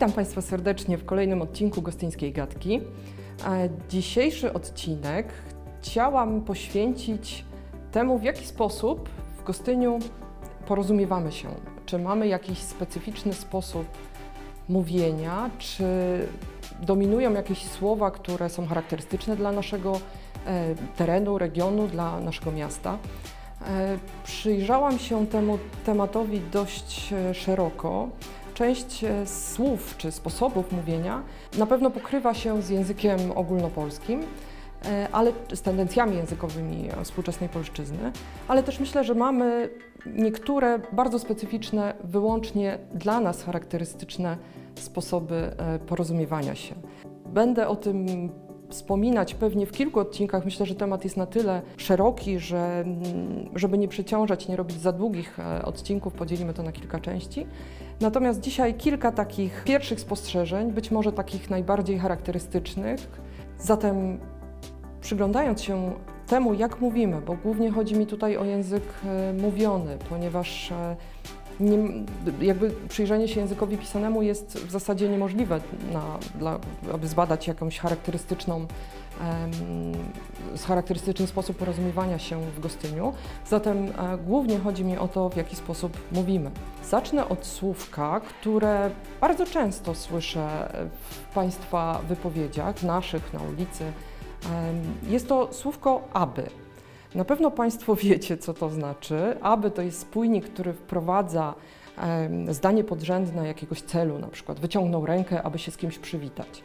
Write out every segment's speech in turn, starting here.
Witam Państwa serdecznie w kolejnym odcinku Gostyńskiej Gadki. Dzisiejszy odcinek chciałam poświęcić temu, w jaki sposób w Gostyniu porozumiewamy się. Czy mamy jakiś specyficzny sposób mówienia, czy dominują jakieś słowa, które są charakterystyczne dla naszego e, terenu, regionu, dla naszego miasta. E, Przyjrzałam się temu tematowi dość e, szeroko. Część e, słów czy sposobów mówienia na pewno pokrywa się z językiem ogólnopolskim, e, ale z tendencjami językowymi współczesnej polszczyzny, ale też myślę, że mamy niektóre bardzo specyficzne, wyłącznie dla nas charakterystyczne sposoby e, porozumiewania się. Będę o tym wspominać pewnie w kilku odcinkach. Myślę, że temat jest na tyle szeroki, że mm, żeby nie przeciążać, nie robić za długich e, odcinków, podzielimy to na kilka części. Natomiast dzisiaj kilka takich pierwszych spostrzeżeń, być może takich najbardziej charakterystycznych. Zatem przyglądając się temu, jak mówimy, bo głównie chodzi mi tutaj o język e, mówiony, ponieważ e, nie, jakby przyjrzenie się językowi pisanemu jest w zasadzie niemożliwe, na, dla, aby zbadać jakąś charakterystyczną, em, charakterystyczny sposób porozumiewania się w Gostyniu. Zatem e, głównie chodzi mi o to, w jaki sposób mówimy. Zacznę od słówka, które bardzo często słyszę w Państwa wypowiedziach, naszych na ulicy. Jest to słówko aby. Na pewno Państwo wiecie, co to znaczy. Aby to jest spójnik, który wprowadza zdanie podrzędne jakiegoś celu, na przykład wyciągnął rękę, aby się z kimś przywitać,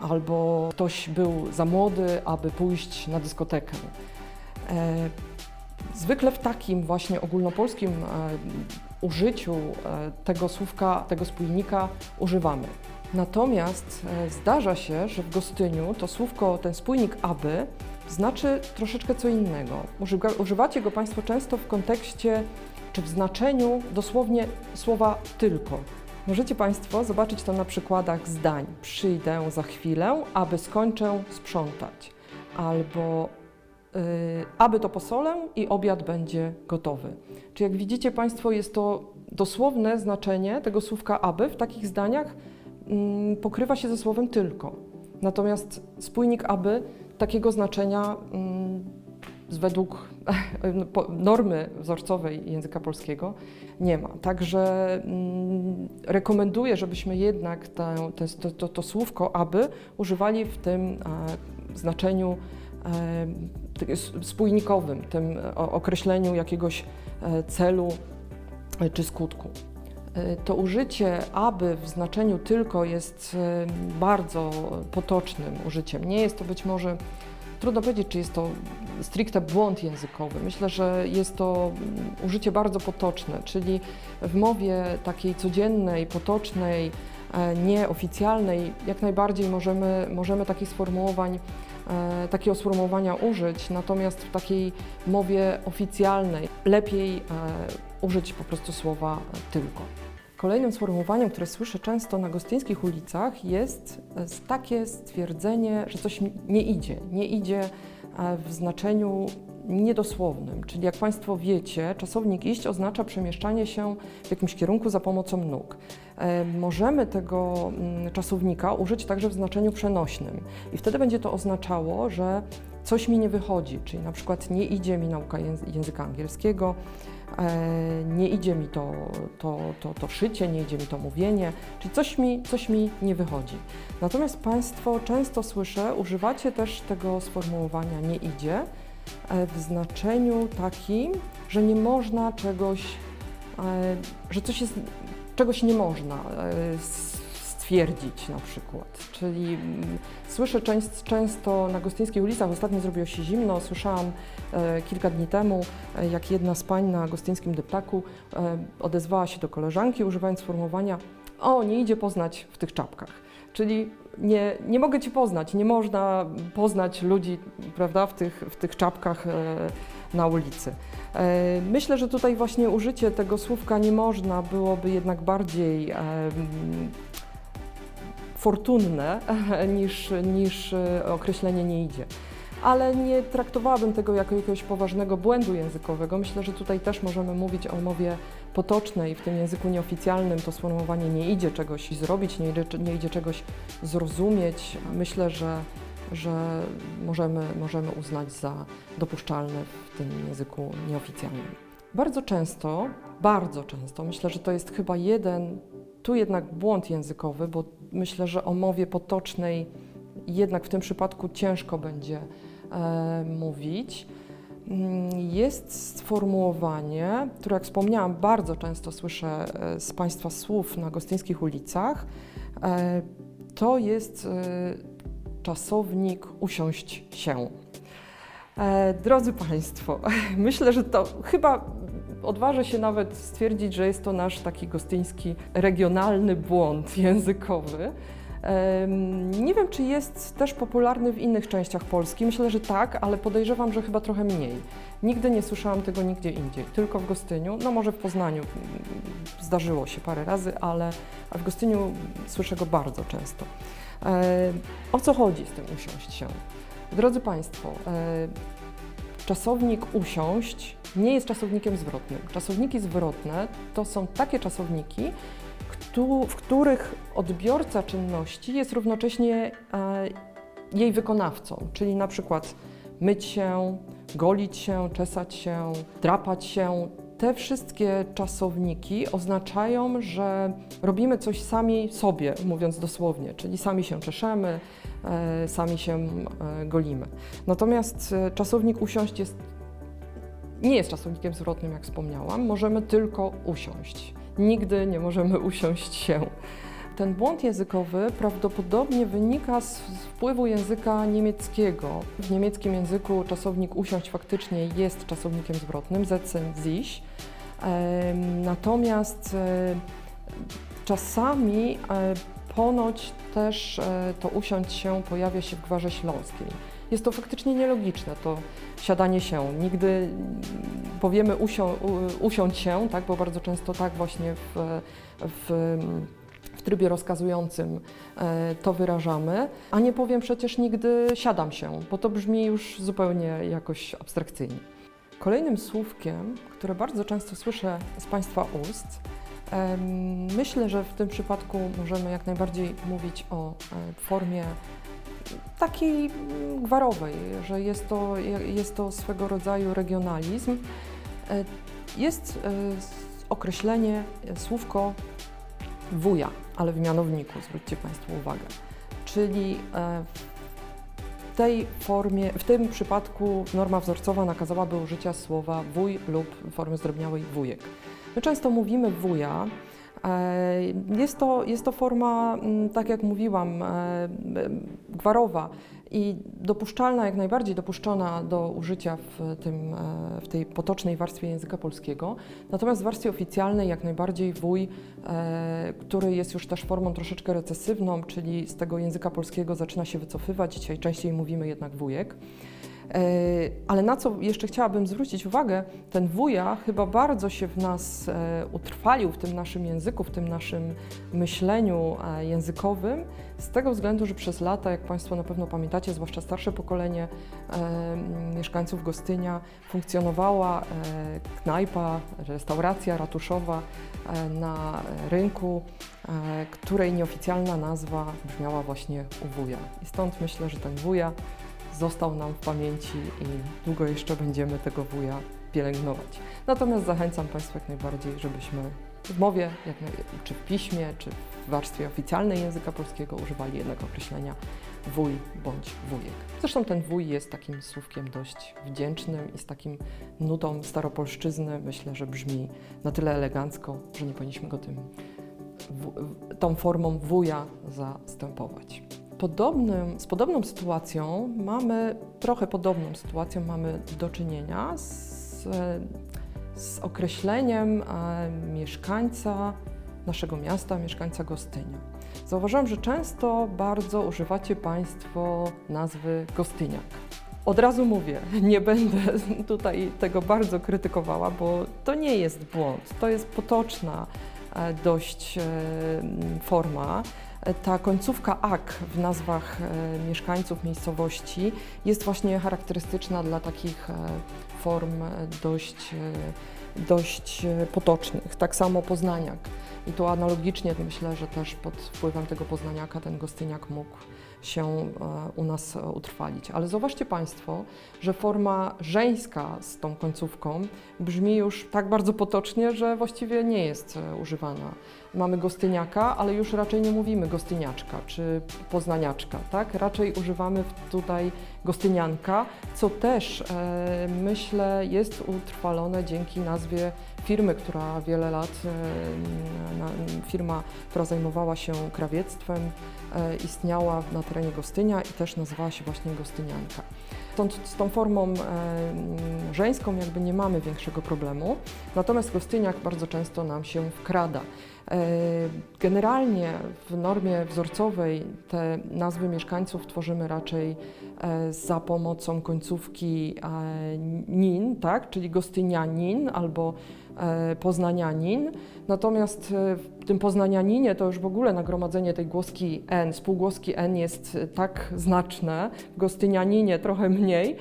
albo ktoś był za młody, aby pójść na dyskotekę. E, Zwykle w takim właśnie ogólnopolskim e, użyciu e, tego słówka, tego spójnika używamy. Natomiast zdarza się, że w Gostyniu to słówko, ten spójnik aby znaczy troszeczkę co innego. Używa- Używacie go Państwo często w kontekście czy w znaczeniu dosłownie słowa tylko. Możecie Państwo zobaczyć to na przykładach zdań. Przyjdę za chwilę, aby skończę sprzątać. Albo y, aby to posolę i obiad będzie gotowy. Czy jak widzicie Państwo, jest to dosłowne znaczenie tego słówka aby w takich zdaniach mm, pokrywa się ze słowem tylko. Natomiast spójnik aby takiego znaczenia mm, według po- normy wzorcowej języka polskiego nie ma. Także mm, rekomenduję, żebyśmy jednak te, to, to, to słówko aby używali w tym e, znaczeniu e, spójnikowym, tym e, określeniu jakiegoś celu czy skutku. E, To użycie aby w znaczeniu tylko jest e, bardzo potocznym użyciem. Nie jest to być może, trudno powiedzieć, czy jest to stricte błąd językowy. Myślę, że jest to użycie bardzo potoczne, czyli w mowie takiej codziennej, potocznej, e, nieoficjalnej, jak najbardziej możemy, możemy takich sformułowań, e, takiego sformułowania użyć, natomiast w takiej mowie oficjalnej lepiej e, użyć po prostu słowa tylko. Kolejnym sformułowaniem, które słyszę często na gostyńskich ulicach jest e, takie stwierdzenie, że coś nie idzie. Nie idzie e, w znaczeniu niedosłownym, czyli jak Państwo wiecie, czasownik iść oznacza przemieszczanie się w jakimś kierunku za pomocą nóg. E, Możemy tego mm, czasownika użyć także w znaczeniu przenośnym i wtedy będzie to oznaczało, że coś mi nie wychodzi, czyli na przykład nie idzie mi nauka języ- języka angielskiego, nie idzie mi to, to, to, to szycie, nie idzie mi to mówienie, czyli coś mi, coś mi nie wychodzi. Natomiast Państwo często słyszę, używacie też tego sformułowania nie idzie e, w znaczeniu takim, że nie można czegoś, e, że coś jest, czegoś nie można e, stwierdzić na przykład. Czyli mm, słyszę częst, często na gostyńskich ulicach, ostatnio zrobiło się zimno, słyszałam e, kilka dni temu, e, jak jedna z pań na gostyńskim dyplaku e, odezwała się do koleżanki, używając sformułowania o, nie idzie poznać w tych czapkach. Czyli nie, nie mogę Cię poznać, nie można poznać ludzi prawda, w, tych, w tych czapkach e, na ulicy. E, Myślę, że tutaj właśnie użycie tego słówka nie można byłoby jednak bardziej em, fortunne niż, niż e, określenie nie idzie. ale nie traktowałabym tego jako jakiegoś poważnego błędu językowego. Myślę, że tutaj też możemy mówić o mowie potocznej, w tym języku nieoficjalnym to sformułowanie nie idzie czegoś zrobić, nie idzie, nie idzie czegoś zrozumieć. Myślę, że, że możemy, możemy uznać za dopuszczalne w tym języku nieoficjalnym. Bardzo często, bardzo często, myślę, że to jest chyba jeden, tu jednak błąd językowy, bo myślę, że o mowie potocznej jednak w tym przypadku ciężko będzie e, mówić. Mm, Jest sformułowanie, które jak wspomniałam, bardzo często słyszę e, z Państwa słów na gostyńskich ulicach. E, To jest e, czasownik usiąść się. E, Drodzy Państwo, myślę, że to chyba odważę się nawet stwierdzić, że jest to nasz taki gostyński regionalny błąd językowy. Nie wiem, czy jest też popularny w innych częściach Polski. Myślę, że tak, ale podejrzewam, że chyba trochę mniej. Nigdy nie słyszałam tego nigdzie indziej, tylko w Gostyniu, no może w Poznaniu zdarzyło się parę razy, ale w Gostyniu słyszę go bardzo często. O co chodzi z tym usiąść się? Drodzy Państwo, czasownik usiąść nie jest czasownikiem zwrotnym. Czasowniki zwrotne to są takie czasowniki, w których odbiorca czynności jest równocześnie e, jej wykonawcą, czyli na przykład myć się, golić się, czesać się, drapać się. Te wszystkie czasowniki oznaczają, że robimy coś sami sobie, mówiąc dosłownie, czyli sami się czeszemy, sami się e, golimy. Natomiast e, czasownik usiąść jest, nie jest czasownikiem zwrotnym, jak wspomniałam. Możemy tylko usiąść. Nigdy nie możemy usiąść się. Ten błąd językowy prawdopodobnie wynika z wpływu języka niemieckiego. W niemieckim języku czasownik usiąść faktycznie jest czasownikiem zwrotnym, setzen sich. Natomiast e, czasami e, ponoć też e, to usiąść się pojawia się w gwarze śląskiej. Jest to faktycznie nielogiczne, to siadanie się. Nigdy mm, powiemy usią, u- usiąść się, tak, bo bardzo często tak właśnie w, w, w trybie rozkazującym e, to wyrażamy, a nie powiem przecież nigdy siadam się, bo to brzmi już zupełnie jakoś abstrakcyjnie. Kolejnym słówkiem, które bardzo często słyszę z Państwa ust, myślę, że w tym przypadku możemy jak najbardziej mówić o e, formie takiej mm, gwarowej, że jest to, jest to swego rodzaju regionalizm. E, Jest e, określenie, słówko wuja, ale w mianowniku, zwróćcie Państwo uwagę. Czyli w tej formie, w tym przypadku norma wzorcowa nakazałaby użycia słowa wuj lub formy zdrobniałej wujek. My często mówimy wuja. e, Jest to, jest to forma, mm, tak jak mówiłam, e, gwarowa i dopuszczalna, jak najbardziej dopuszczona do użycia w, tym, e, w tej potocznej warstwie języka polskiego. Natomiast w warstwie oficjalnej jak najbardziej wuj, który jest już też formą troszeczkę recesywną, czyli z tego języka polskiego zaczyna się wycofywać. Dzisiaj częściej mówimy jednak wujek. E, Ale na co jeszcze chciałabym zwrócić uwagę, ten wuja chyba bardzo się w nas e, utrwalił, w tym naszym języku, w tym naszym myśleniu e, językowym, z tego względu, że przez lata, jak Państwo na pewno pamiętacie, zwłaszcza starsze pokolenie mieszkańców Gostynia, funkcjonowała knajpa, restauracja ratuszowa na rynku, której nieoficjalna nazwa brzmiała właśnie u wuja. I stąd myślę, że ten wuja został nam w pamięci i długo jeszcze będziemy tego wuja pielęgnować. Natomiast zachęcam Państwa jak najbardziej, żebyśmy w mowie, jak czy w piśmie, czy w warstwie oficjalnej języka polskiego używali jednak określenia wuj bądź wujek. Zresztą ten wuj jest takim słówkiem dość wdzięcznym i z takim nutą staropolszczyzny myślę, że brzmi na tyle elegancko, że nie powinniśmy go tym, tą formą wuja zastępować. Podobnym, z podobną sytuacją mamy, trochę podobną sytuacją mamy do czynienia z, z określeniem e, mieszkańca naszego miasta, mieszkańca Gostynia. Zauważyłam, że często bardzo używacie Państwo nazwy Gostyniak. Od razu mówię, nie będę tutaj tego bardzo krytykowała, bo to nie jest błąd, to jest potoczna e, dość e, forma. Ta końcówka ak w nazwach e, mieszkańców miejscowości jest właśnie charakterystyczna dla takich e, form e, dość, dość potocznych. Tak samo poznaniak. I tu analogicznie myślę, że też pod wpływem tego poznaniaka ten gostyniak mógł się u nas utrwalić. Ale zauważcie Państwo, że forma żeńska z tą końcówką brzmi już tak bardzo potocznie, że właściwie nie jest używana. Mamy gostyniaka, ale już raczej nie mówimy gostyniaczka czy poznaniaczka, tak? Raczej używamy tutaj gostynianka, co też e, myślę jest utrwalone dzięki nazwie firmy, która wiele lat, e, na, firma, która zajmowała się krawiectwem, e, istniała na terenie Gostynia i też nazywała się właśnie Gostynianka. Stąd z tą formą e, żeńską jakby nie mamy większego problemu, natomiast Gostyniak bardzo często nam się wkrada. E, Generalnie w normie wzorcowej te nazwy mieszkańców tworzymy raczej e, za pomocą końcówki e, nin, tak? czyli gostynianin albo poznanianin. Natomiast w tym poznanianinie to już w ogóle nagromadzenie tej głoski n, spółgłoski n jest tak znaczne, w gostynianinie trochę mniej,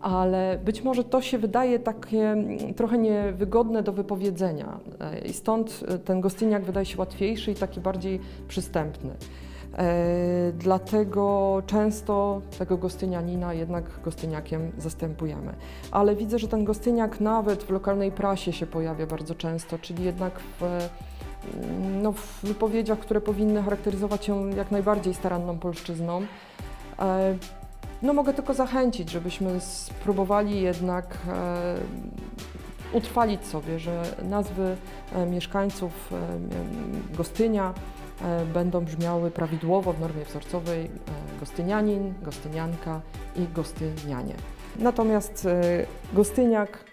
ale być może to się wydaje takie mm, trochę niewygodne do wypowiedzenia e, i stąd e, ten gostyniak wydaje się łatwiejszy i taki bardziej przystępny. E, dlatego często tego gostynianina jednak gostyniakiem zastępujemy. Ale widzę, że ten gostyniak nawet w lokalnej prasie się pojawia bardzo często, czyli jednak w, mm, no, w wypowiedziach, które powinny charakteryzować się jak najbardziej staranną polszczyzną. No mogę tylko zachęcić, żebyśmy spróbowali jednak e, utrwalić sobie, że nazwy e, mieszkańców e, Gostynia e, będą brzmiały prawidłowo w normie wzorcowej e, Gostynianin, Gostynianka i Gostynianie. Natomiast e, Gostyniak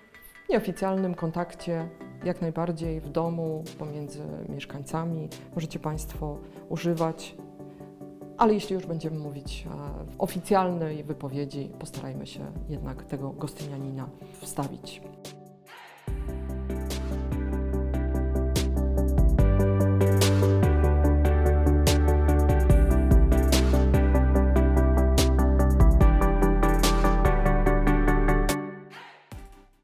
w nieoficjalnym kontakcie, jak najbardziej w domu, pomiędzy mieszkańcami, możecie Państwo używać ale jeśli już będziemy mówić e, w oficjalnej wypowiedzi, postarajmy się jednak tego gostynianina wstawić.